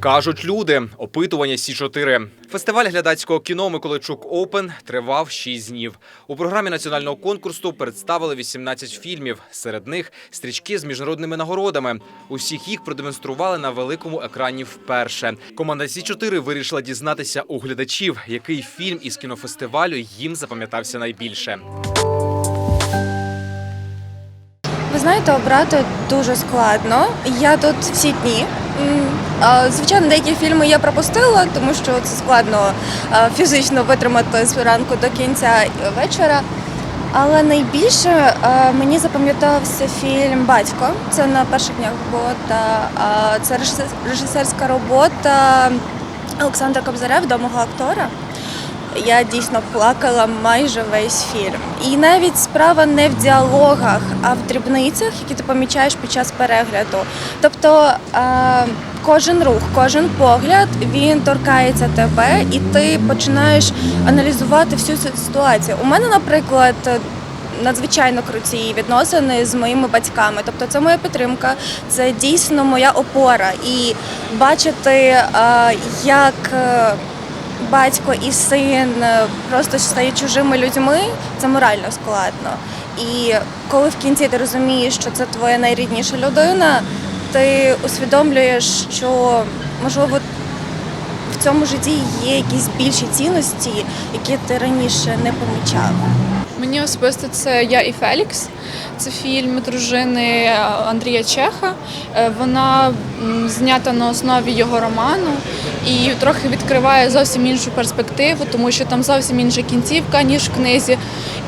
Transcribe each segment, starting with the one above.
Кажуть люди. Опитування Сі 4 Фестиваль глядацького кіно Миколайчук Оупен тривав 6 днів. У програмі національного конкурсу представили 18 фільмів. Серед них стрічки з міжнародними нагородами. Усіх їх продемонстрували на великому екрані вперше. Команда Сі 4 вирішила дізнатися у глядачів, який фільм із кінофестивалю їм запам'ятався найбільше. Ви знаєте, обрати дуже складно. Я тут всі дні. Звичайно, деякі фільми я пропустила, тому що це складно фізично витримати з ранку до кінця вечора. Але найбільше мені запам'ятався фільм Батько. Це на перших днях було. Та, Це режисер- режисерська робота Олександра Кобзаря, відомого актора. Я дійсно плакала майже весь фільм. І навіть справа не в діалогах, а в дрібницях, які ти помічаєш під час перегляду. Тобто е, кожен рух, кожен погляд він торкається тебе, і ти починаєш аналізувати всю цю ситуацію. У мене, наприклад, надзвичайно круті відносини з моїми батьками. Тобто, це моя підтримка, це дійсно моя опора. І бачити, е, як. Батько і син е, просто стають чужими людьми, це морально складно. І коли в кінці ти розумієш, що це твоя найрідніша людина, ти усвідомлюєш, що можливо в цьому житті є якісь більші цінності, які ти раніше не помічав. Мені особисто це Я і Фелікс. Це фільм дружини Андрія Чеха. Е, Вона знята на основі його роману і трохи відкриває зовсім іншу перспективу, тому що там зовсім інша кінцівка, ніж в книзі.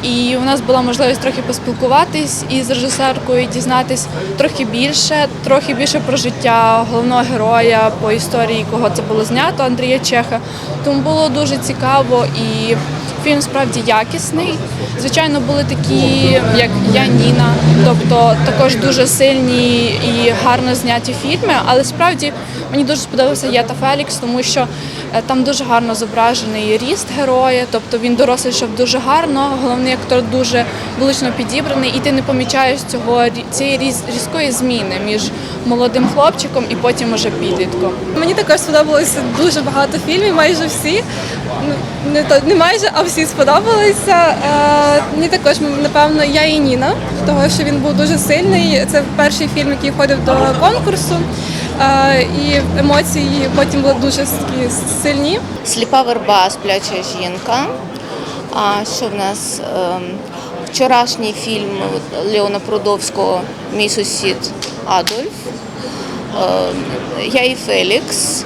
І у нас була можливість трохи поспілкуватись із режисеркою, дізнатись трохи більше, трохи більше про життя головного героя по історії, кого це було знято, Андрія Чеха. Тому було дуже цікаво і Фільм справді якісний. Звичайно, були такі, як Я Ніна, тобто також дуже сильні і гарно зняті фільми. Але справді мені дуже сподобався Я та Фелікс, тому що е, там дуже гарно зображений ріст героя, тобто він дорослішав дуже гарно. Головний актор дуже влучно підібраний, і ти не помічаєш цього цієї різ- різкої зміни між молодим хлопчиком і потім уже підлітком. Мені також сподобалося дуже багато фільмів, майже всі. Ну, Не, то, не майже, а всі сподобалися. Е, мені також, напевно, я і Ніна, того що він був дуже сильний. Це перший фільм, який входив до конкурсу. Е, і емоції потім були дуже такі сильні. Сліпа верба, спляча жінка. А що в нас? Ем, Вчорашній фільм Леона Продовського Мій сусід Адольф. Ем, Я і Фелікс.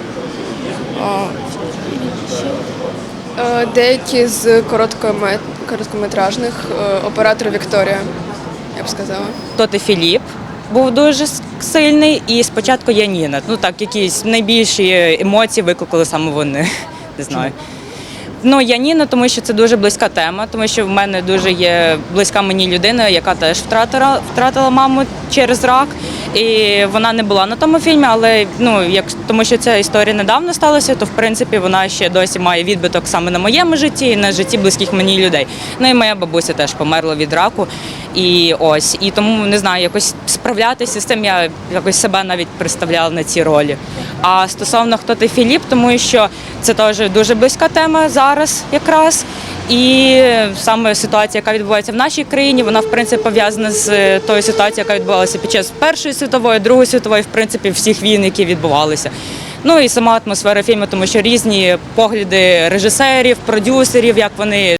Деякі з короткоме- короткометражних е, оператор Вікторія, я б сказала. Тоти Філіп був дуже сильний, і спочатку Яніна. Ну так, якісь найбільші емоції викликали саме вони. Не знаю. Ну, я Ніна, тому що це дуже близька тема, тому що в мене дуже є близька мені людина, яка теж втратила, втратила маму через рак. І вона не була на тому фільмі, але ну як тому, що ця історія недавно сталася, то в принципі вона ще досі має відбиток саме на моєму житті і на житті близьких мені людей. Ну і моя бабуся теж померла від раку. І ось, і тому не знаю, якось справлятися з цим я якось себе навіть представляла на цій ролі. А стосовно хто ти Філіп, тому що це теж дуже близька тема зараз якраз. І саме ситуація, яка відбувається в нашій країні, вона в принципі пов'язана з е, тою ситуацією, яка відбувалася під час Першої світової, Другої світової, в принципі, всіх війн, які відбувалися. Ну і сама атмосфера фільму, тому що різні погляди режисерів, продюсерів, як вони